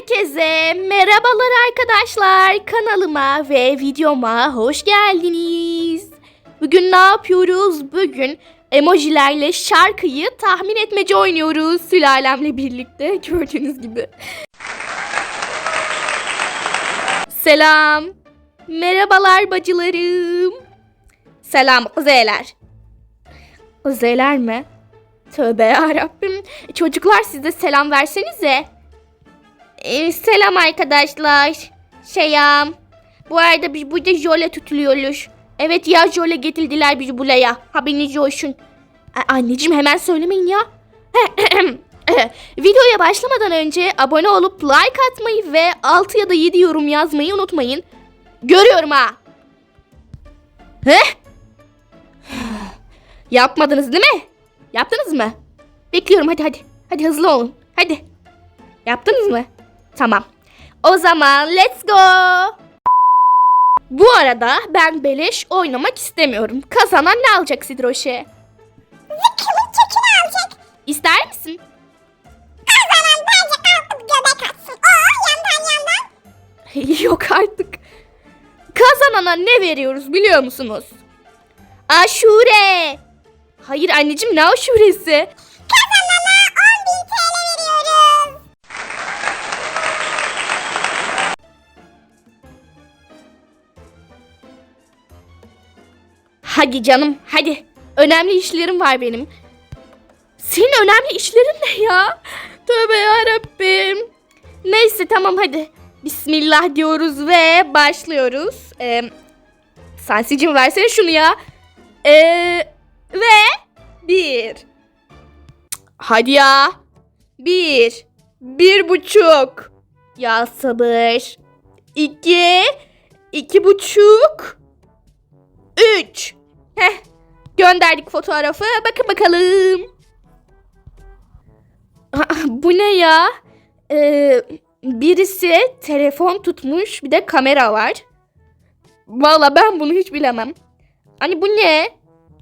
Herkese merhabalar arkadaşlar. Kanalıma ve videoma hoş geldiniz. Bugün ne yapıyoruz? Bugün emojilerle şarkıyı tahmin etmece oynuyoruz sülalemle birlikte gördüğünüz gibi. Selam. Merhabalar bacılarım. Selam kuzeyler. Kuzeyler mi? Tövbe yarabbim. Çocuklar siz de selam versenize. Ee, selam arkadaşlar. Selam. Bu arada biz burada jöle tutuluyoruz. Evet ya jöle getirdiler bizi buraya. Haberiniz olsun. A- anneciğim hemen söylemeyin ya. Videoya başlamadan önce abone olup like atmayı ve 6 ya da 7 yorum yazmayı unutmayın. Görüyorum ha. Heh? Yapmadınız değil mi? Yaptınız mı? Bekliyorum hadi hadi. Hadi hızlı olun. Hadi. Yaptınız mı? Tamam. O zaman let's go. Bu arada ben beleş oynamak istemiyorum. Kazanan ne alacak Sidroşe? Zıkkımın kökünü alacak. İster misin? Kazanan bence kalkıp göbek atsın. Oo yandan yandan. Yok artık. Kazanana ne veriyoruz biliyor musunuz? Aşure. Hayır anneciğim ne aşuresi? Kazanana 10.000 TL Hadi canım hadi. Önemli işlerim var benim. Senin önemli işlerin ne ya? Tövbe yarabbim. Neyse tamam hadi. Bismillah diyoruz ve başlıyoruz. Ee, Sansicim versene şunu ya. Ee, ve bir. Hadi ya. Bir. Bir buçuk. Ya sabır. İki. iki buçuk. Üç. Heh. Gönderdik fotoğrafı. Bakın bakalım. Bu ne ya? Ee, birisi telefon tutmuş. Bir de kamera var. Valla ben bunu hiç bilemem. Hani bu ne?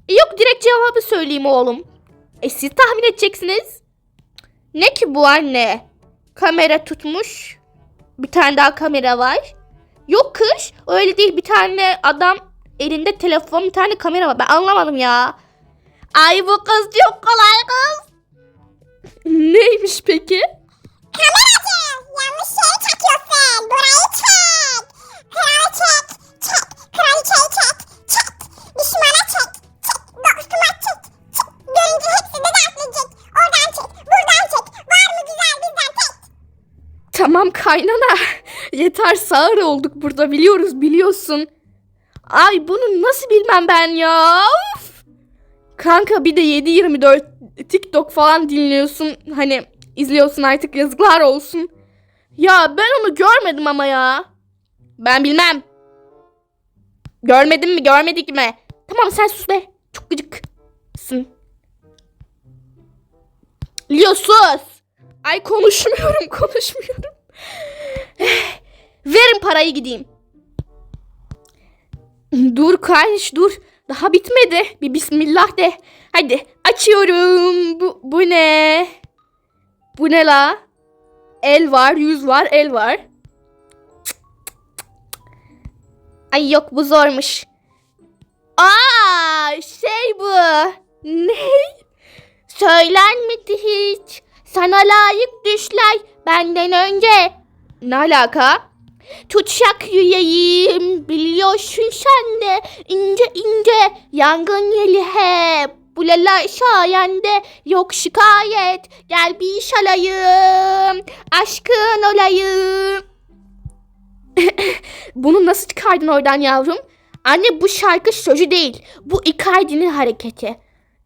E, Yok direkt cevabı söyleyeyim oğlum. E siz tahmin edeceksiniz. Ne ki bu anne? Kamera tutmuş. Bir tane daha kamera var. Yok kış. Öyle değil. Bir tane adam elinde telefon bir tane kamera var. Ben anlamadım ya. Ay bu kız çok kolay kız. Neymiş peki? Kameracı yanlış yere çekiyorsun. Burayı çek. Kralı çek. Çek. Kraliçeyi çek. Çek. Düşmana çek. Çek. Dostuma çek. Çek. Görünce hepsi de dertleyecek. Oradan çek. Buradan çek. Var mı güzel bizden tek. Tamam kaynana. Yeter sağır olduk burada biliyoruz biliyorsun. Ay bunu nasıl bilmem ben ya. Of. Kanka bir de 7-24 TikTok falan dinliyorsun. Hani izliyorsun artık yazıklar olsun. Ya ben onu görmedim ama ya. Ben bilmem. Görmedin mi görmedik mi? Tamam sen sus be. Çok gıcıksın. Leo sus. Ay konuşmuyorum konuşmuyorum. Verin parayı gideyim. Dur kardeş dur. Daha bitmedi. Bir bismillah de. Hadi açıyorum. Bu, bu ne? Bu ne la? El var, yüz var, el var. Ay yok bu zormuş. Aa şey bu. Ne? Söylenmedi hiç. Sana layık düşler benden önce. Ne alaka? Tutsak yüreğim biliyorsun sen de ince ince yangın yeli hep. Bulalar sayende yok şikayet gel bir iş alayım aşkın olayım. Bunu nasıl çıkardın oradan yavrum? Anne bu şarkı sözü değil. Bu Icardi'nin hareketi.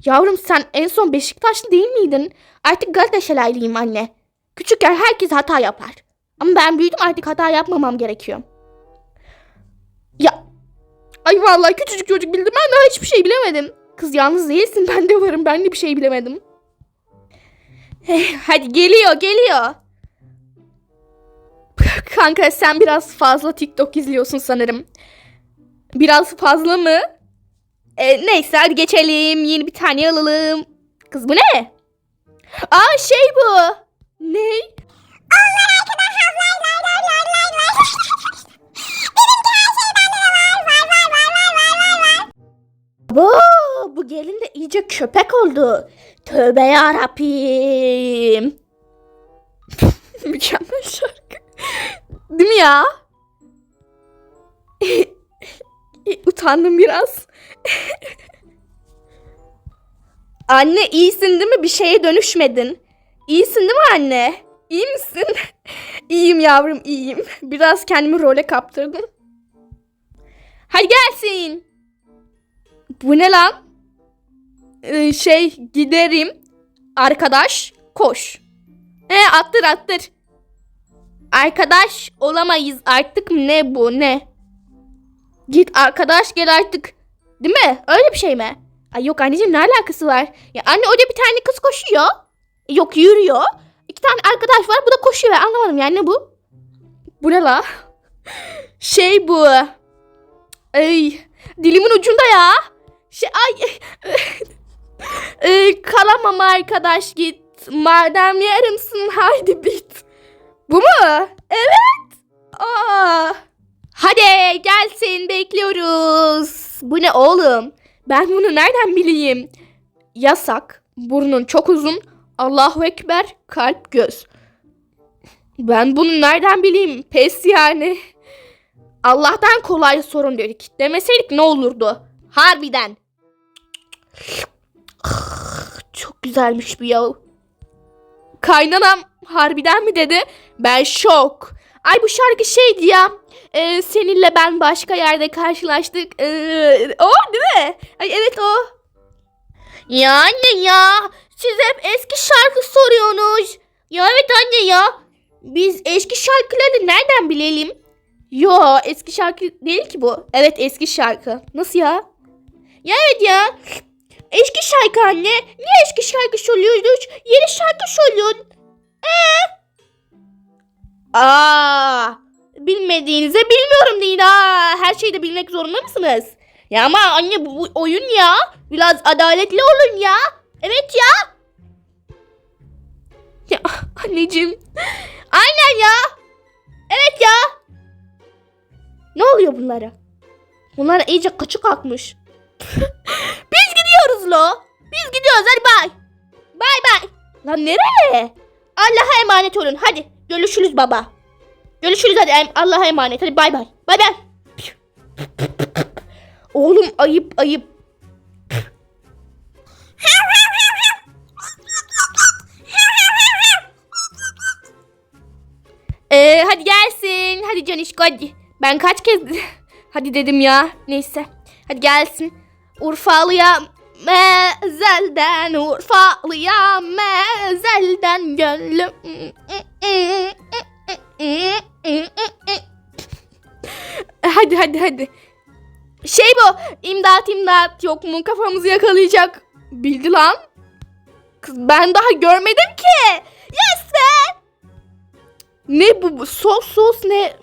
Yavrum sen en son Beşiktaşlı değil miydin? Artık Galatasaraylıyım anne. Küçükken herkes hata yapar. Ama ben büyüdüm artık hata yapmamam gerekiyor. Ya. Ay vallahi küçücük çocuk bildim. Ben daha hiçbir şey bilemedim. Kız yalnız değilsin ben de varım. Ben de bir şey bilemedim. Eh, hadi geliyor geliyor. Kanka sen biraz fazla TikTok izliyorsun sanırım. Biraz fazla mı? E, neyse hadi geçelim. Yeni bir tane alalım. Kız bu ne? Aa şey bu. Ne? Bu, bu gelin de iyice köpek oldu. Tövbe yarabbim. Mükemmel şarkı. Değil mi ya? Utandım biraz. anne iyisin değil mi? Bir şeye dönüşmedin. İyisin değil mi anne? İyi misin? iyiyim yavrum iyiyim. Biraz kendimi role kaptırdım. Hadi gelsin. Bu ne lan? Ee, şey giderim. Arkadaş koş. He attır attır. Arkadaş olamayız artık ne bu ne? Git arkadaş gel artık. Değil mi? Öyle bir şey mi? Ay yok anneciğim ne alakası var? Ya anne orada bir tane kız koşuyor. Yok yürüyor. Tane arkadaş var bu da koşuyor. Ben anlamadım yani ne bu? Bu ne la? Şey bu. Ay dilimin ucunda ya. Şey ay. Ee, kalamam arkadaş git. Madem yarımsın haydi bit. Bu mu? Evet. Aa. Hadi gelsin bekliyoruz. Bu ne oğlum? Ben bunu nereden bileyim? Yasak. Burnun çok uzun. Allahu Ekber. Kalp göz. Ben bunu nereden bileyim? Pes yani. Allah'tan kolay sorun dedik. Demeseydik ne olurdu? Harbiden. Çok güzelmiş bu yav. Kaynanam harbiden mi dedi? Ben şok. Ay bu şarkı şeydi ya. e, seninle ben başka yerde karşılaştık. E, o değil mi? Ay evet o. Ya anne ya. Siz hep eski şarkı soruyorsunuz. Ya evet anne ya. Biz eski şarkıları nereden bilelim? Yo eski şarkı değil ki bu. Evet eski şarkı. Nasıl ya? Ya evet ya. Eski şarkı anne. Niye eski şarkı söylüyoruz? Yeni şarkı söylüyorsun. Ee? Aa, bilmediğinize bilmiyorum deyin ha. Her şeyi de bilmek zorunda mısınız? Ya ama anne bu, bu oyun ya. Biraz adaletli olun ya. Evet ya. Ya anneciğim. Aynen ya. Evet ya. Ne oluyor bunlara? Bunlar iyice kaçı kalkmış. Biz gidiyoruz lo. Biz gidiyoruz hadi bay. Bay bay. Lan nereye? Allah'a emanet olun. Hadi görüşürüz baba. Görüşürüz hadi Allah'a emanet. Hadi bay bay. Bay bay. Oğlum ayıp ayıp. Hadi gelsin. Hadi Canişko hadi. Ben kaç kez hadi dedim ya. Neyse. Hadi gelsin. Urfalıya mezelden Urfalıya mezelden gönlüm. Hadi hadi hadi. Şey bu. imdat imdat yok mu kafamızı yakalayacak. Bildi lan. Kız ben daha görmedim ki. Ne bu? Sos sos ne?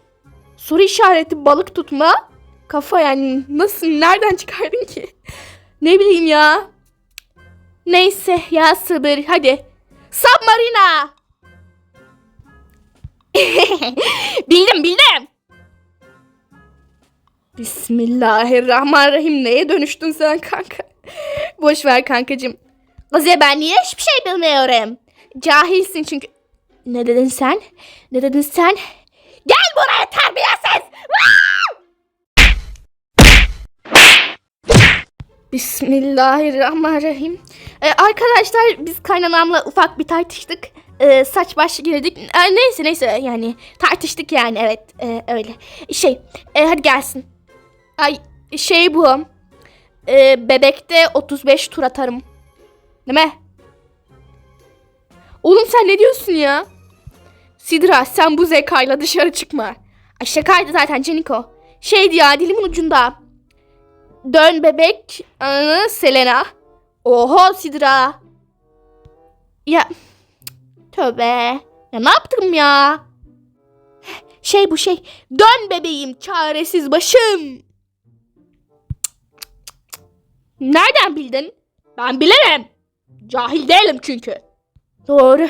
Soru işareti balık tutma. Kafa yani nasıl nereden çıkardın ki? Ne bileyim ya. Neyse ya sabır hadi. Submarina. bildim bildim. Bismillahirrahmanirrahim. Neye dönüştün sen kanka? Boş ver kankacığım. Kızı ben niye hiçbir şey bilmiyorum? Cahilsin çünkü. Ne dedin sen? Ne dedin sen? Gel buraya terbiyesiz! Bismillahirrahmanirrahim. Ee, arkadaşlar biz kaynanamla ufak bir tartıştık. Ee, saç baş girdik. Ee, neyse neyse yani tartıştık yani evet ee, öyle. Şey ee, hadi gelsin. Ay şey bu. Ee, bebekte 35 tur atarım. Değil mi? Oğlum sen ne diyorsun ya? Sidra sen bu zekayla dışarı çıkma. Ay şakaydı zaten Ceniko. Şeydi ya dilimin ucunda. Dön bebek. Aa, Selena. Oho Sidra. Ya. Tövbe. Ya ne yaptım ya? Şey bu şey. Dön bebeğim çaresiz başım. Nereden bildin? Ben bilirim. Cahil değilim çünkü. Doğru.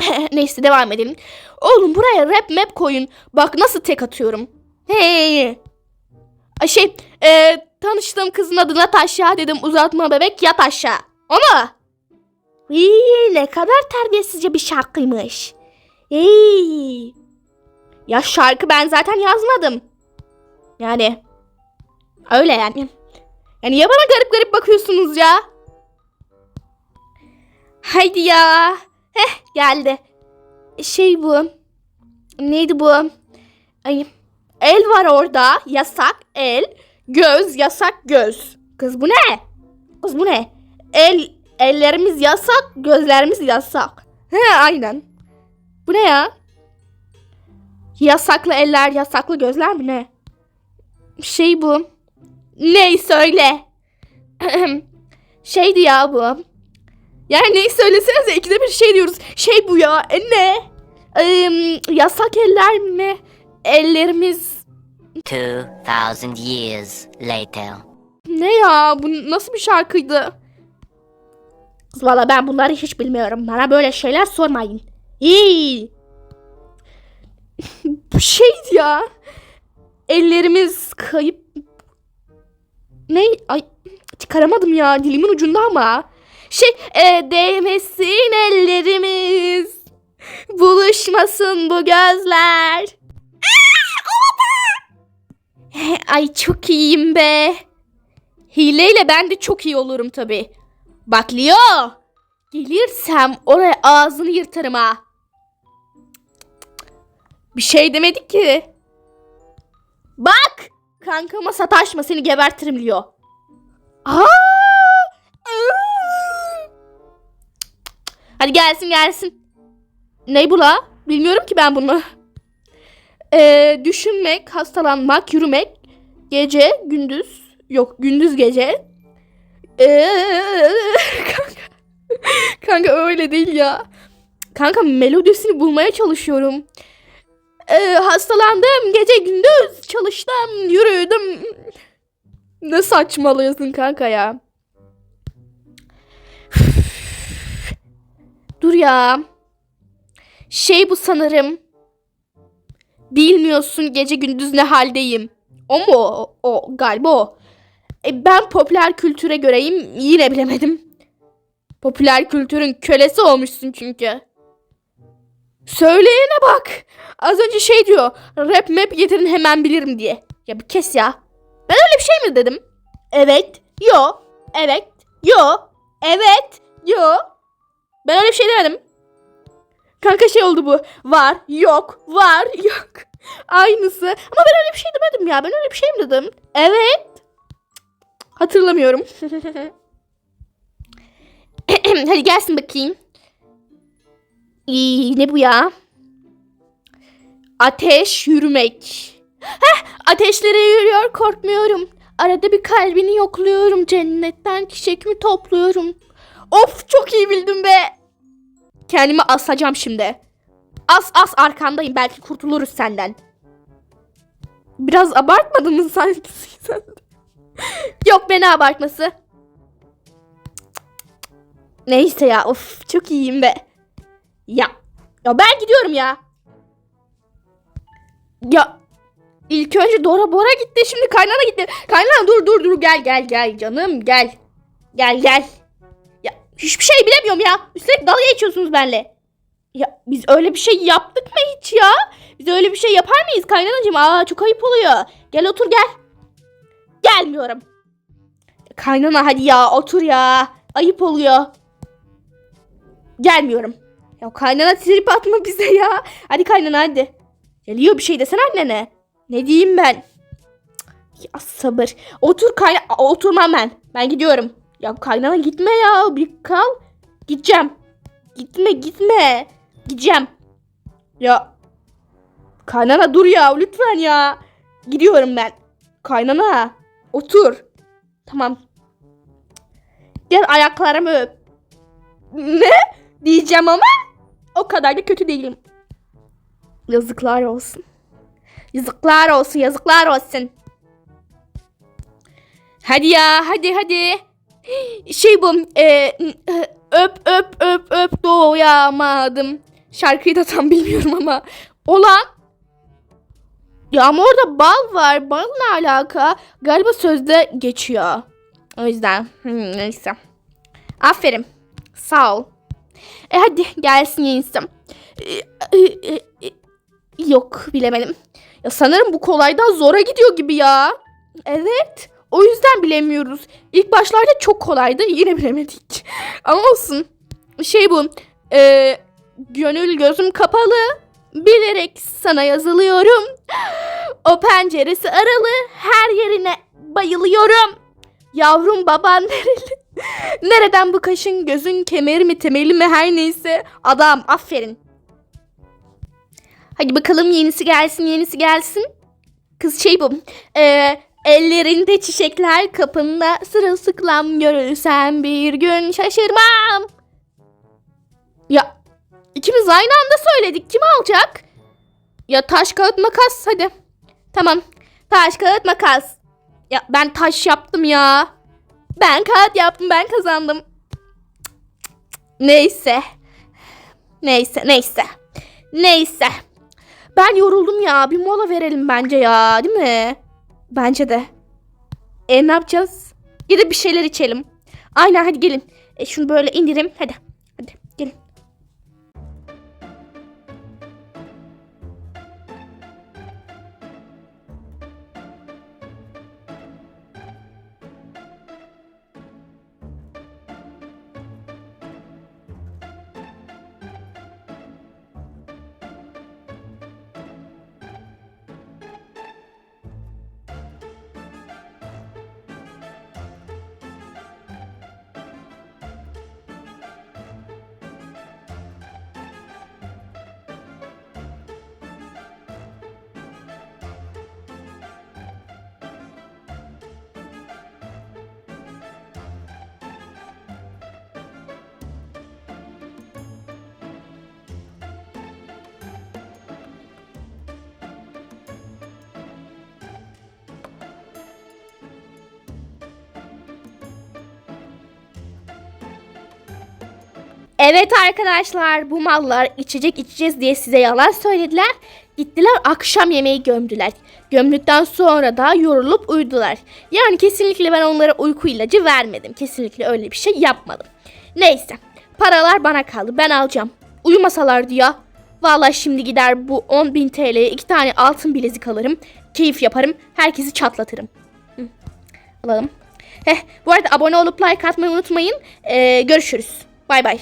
Neyse devam edelim. Oğlum buraya rap map koyun. Bak nasıl tek atıyorum. Hey. Şey e, tanıştığım kızın adı Natasha dedim uzatma bebek yat aşağı. O mu? İyi, ne kadar terbiyesizce bir şarkıymış. İyi. Ya şarkı ben zaten yazmadım. Yani öyle yani. Yani ya bana garip garip bakıyorsunuz ya. Haydi ya. Heh geldi. Şey bu. Neydi bu? Ay, el var orada. Yasak el. Göz yasak göz. Kız bu ne? Kız bu ne? El ellerimiz yasak, gözlerimiz yasak. He aynen. Bu ne ya? Yasaklı eller, yasaklı gözler mi ne? Şey bu. Ney söyle. Şeydi ya bu. Yani neyi söylesenize ikide bir şey diyoruz. Şey bu ya. E ne? Eee, yasak eller mi? Ellerimiz 2,000 years later. Ne ya? Bu nasıl bir şarkıydı? Valla ben bunları hiç bilmiyorum. Bana böyle şeyler sormayın. İyi. bu şeydi ya. Ellerimiz kayıp. Ne? Ay çıkaramadım ya. Dilimin ucunda ama. Şey e, değmesin ellerimiz. Buluşmasın bu gözler. Ay çok iyiyim be. Hileyle ben de çok iyi olurum tabi. Bak Leo. Gelirsem oraya ağzını yırtarım ha. Bir şey demedik ki. Bak. Kankama sataşma seni gebertirim Leo. Aa! Aa! Hadi gelsin gelsin. Ne bu la? Bilmiyorum ki ben bunu. Ee, düşünmek, hastalanmak, yürümek, gece, gündüz, yok gündüz gece. Ee, kanka, kanka öyle değil ya. Kanka melodisini bulmaya çalışıyorum. Ee, hastalandım, gece gündüz çalıştım, yürüdüm. Ne saçmalıyorsun kanka ya. Dur ya. Şey bu sanırım. Bilmiyorsun gece gündüz ne haldeyim. O mu? O, o galiba o. E, ben popüler kültüre göreyim yine bilemedim. Popüler kültürün kölesi olmuşsun çünkü. Söyleyene bak. Az önce şey diyor. Rap map getirin hemen bilirim diye. Ya bir kes ya. Ben öyle bir şey mi dedim? Evet. Yo. Evet. Yo. Evet. Yo. Ben öyle bir şey demedim. Kanka şey oldu bu. Var, yok, var, yok. Aynısı. Ama ben öyle bir şey demedim ya. Ben öyle bir şey mi dedim? Evet. Hatırlamıyorum. Hadi gelsin bakayım. İyi, ne bu ya? Ateş yürümek. Heh, ateşlere yürüyor korkmuyorum. Arada bir kalbini yokluyorum. Cennetten çiçek mi topluyorum. Of çok iyi bildim be. Kendimi asacağım şimdi. As as arkandayım belki kurtuluruz senden. Biraz abartmadın mı sanki sen? Yok beni abartması. Neyse ya of çok iyiyim be. Ya. Ya ben gidiyorum ya. Ya ilk önce Dora Bora gitti şimdi kaynana gitti. Kaynana dur dur dur gel gel gel canım gel. Gel gel. Hiçbir şey bilemiyorum ya. Üstelik dalga geçiyorsunuz benimle. Ya biz öyle bir şey yaptık mı hiç ya? Biz öyle bir şey yapar mıyız kaynanacığım? Aa çok ayıp oluyor. Gel otur gel. Gelmiyorum. Kaynana hadi ya otur ya. Ayıp oluyor. Gelmiyorum. Ya kaynana trip atma bize ya. Hadi kaynana hadi. Geliyor bir şey desene annene. Ne diyeyim ben? Ya sabır. Otur kayna... Oturmam ben. Ben gidiyorum. Ya kaynana gitme ya. Bir kal. Gideceğim. Gitme gitme. Gideceğim. Ya. Kaynana dur ya lütfen ya. Gidiyorum ben. Kaynana. Otur. Tamam. Gel ayaklarımı öp. Ne? Diyeceğim ama o kadar da kötü değilim. Yazıklar olsun. Yazıklar olsun, yazıklar olsun. Hadi ya, hadi hadi. Şey bu, e, öp öp öp öp doyamadım. Şarkıyı da tam bilmiyorum ama. Olan. Ya ama orada bal var. Bal ne alaka? Galiba sözde geçiyor. O yüzden. Hmm, neyse. Aferin. Sağ ol. E hadi gelsin. E, e, e, e, yok bilemedim. Ya sanırım bu kolaydan zora gidiyor gibi ya. Evet. O yüzden bilemiyoruz. İlk başlarda çok kolaydı. Yine bilemedik. Ama olsun. Şey bu. E, gönül gözüm kapalı. Bilerek sana yazılıyorum. O penceresi aralı. Her yerine bayılıyorum. Yavrum baban nereli? Nereden bu kaşın gözün kemeri mi temeli mi her neyse. Adam aferin. Hadi bakalım yenisi gelsin yenisi gelsin. Kız şey bu. Ee, ellerinde çiçekler kapında sırılsıklam görülsem bir gün şaşırmam. Ya ikimiz aynı anda söyledik. Kim alacak? Ya taş kağıt makas hadi. Tamam. Taş kağıt makas. Ya ben taş yaptım ya. Ben kağıt yaptım ben kazandım. Neyse. Neyse neyse. Neyse. Ben yoruldum ya. Bir mola verelim bence ya. Değil mi? Bence de. E ne yapacağız? Gidip bir şeyler içelim. Aynen hadi gelin. E, şunu böyle indirim. Hadi. Evet arkadaşlar bu mallar içecek içeceğiz diye size yalan söylediler. Gittiler akşam yemeği gömdüler. Gömdükten sonra da yorulup uyudular. Yani kesinlikle ben onlara uyku ilacı vermedim. Kesinlikle öyle bir şey yapmadım. Neyse paralar bana kaldı ben alacağım. Uyumasalardı ya. Vallahi şimdi gider bu 10.000 TL'ye iki tane altın bilezik alırım. Keyif yaparım. Herkesi çatlatırım. Hı, Alalım. Heh, bu arada abone olup like atmayı unutmayın. Ee, görüşürüz. Bay bay.